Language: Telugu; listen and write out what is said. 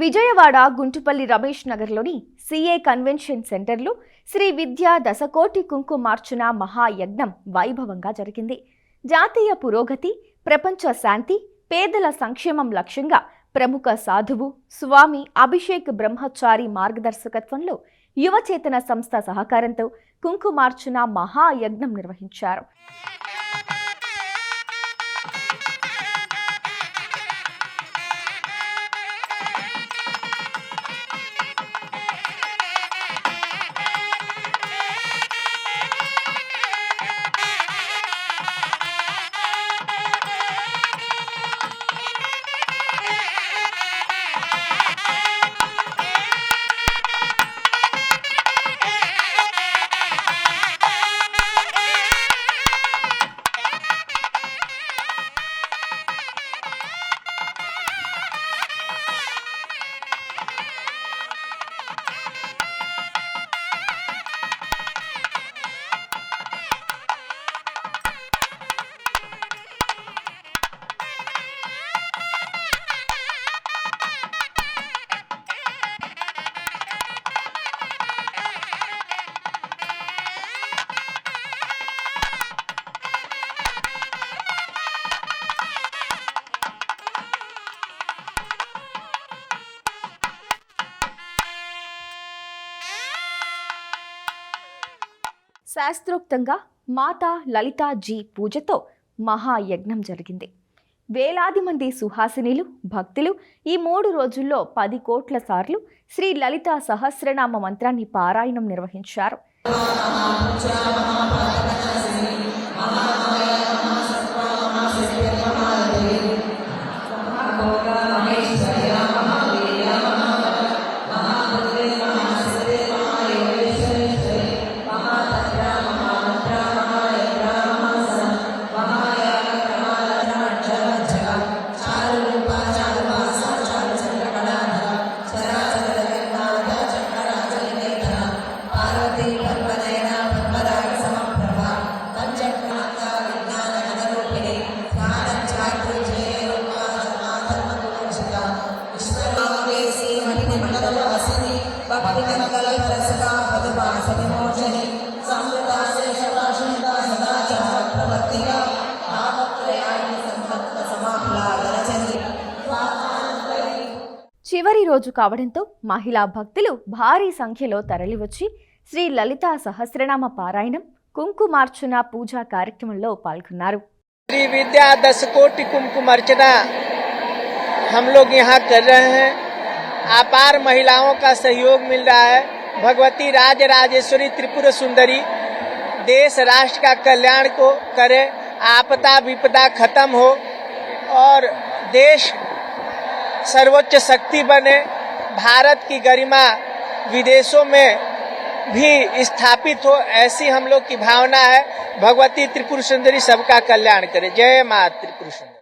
విజయవాడ గుంటుపల్లి రమేష్ నగర్లోని సిఏ కన్వెన్షన్ సెంటర్లో శ్రీ విద్యా దశకోటి కుంకుమార్చున మహాయజ్ఞం వైభవంగా జరిగింది. జాతీయ పురోగతి ప్రపంచ శాంతి పేదల సంక్షేమం లక్ష్యంగా ప్రముఖ సాధువు స్వామి అభిషేక్ బ్రహ్మచారి మార్గదర్శకత్వంలో యువచేతన సంస్థ సహకారంతో కుంకుమార్చున మహాయజ్ఞం నిర్వహించారు. శాస్త్రోక్తంగా మాతా లలితా జీ పూజతో మహాయజ్ఞం జరిగింది. వేలాది మంది సుహాసినిలు భక్తులు ఈ మూడు రోజుల్లో పది కోట్ల సార్లు శ్రీ లలితా సహస్రనామ మంత్రాన్ని పారాయణం నిర్వహించారు. చివరి రోజు కావడంతో మహిళా భక్తులు భారీ సంఖ్యలో తరలివచ్చి శ్రీ లలితా సహస్రనామ పారాయణం కుంకుమార్చున పూజా కార్యక్రమంలో పాల్గొన్నారు श्री विद्या दस कोटि कुमकुम अर्चना हम लोग यहाँ कर रहे हैं अपार महिलाओं का सहयोग मिल रहा है। भगवती राज राजेश्वरी त्रिपुर सुंदरी, देश राष्ट्र का कल्याण को करे, आपदा विपदा खत्म हो और देश सर्वोच्च शक्ति बने। भारत की गरिमा विदेशों में भी स्थापित हो, ऐसी हम लोग की भावना है। भगवती त्रिपुर सुंदरी सबका कल्याण करे। जय माँ त्रिपुर सुंदरी।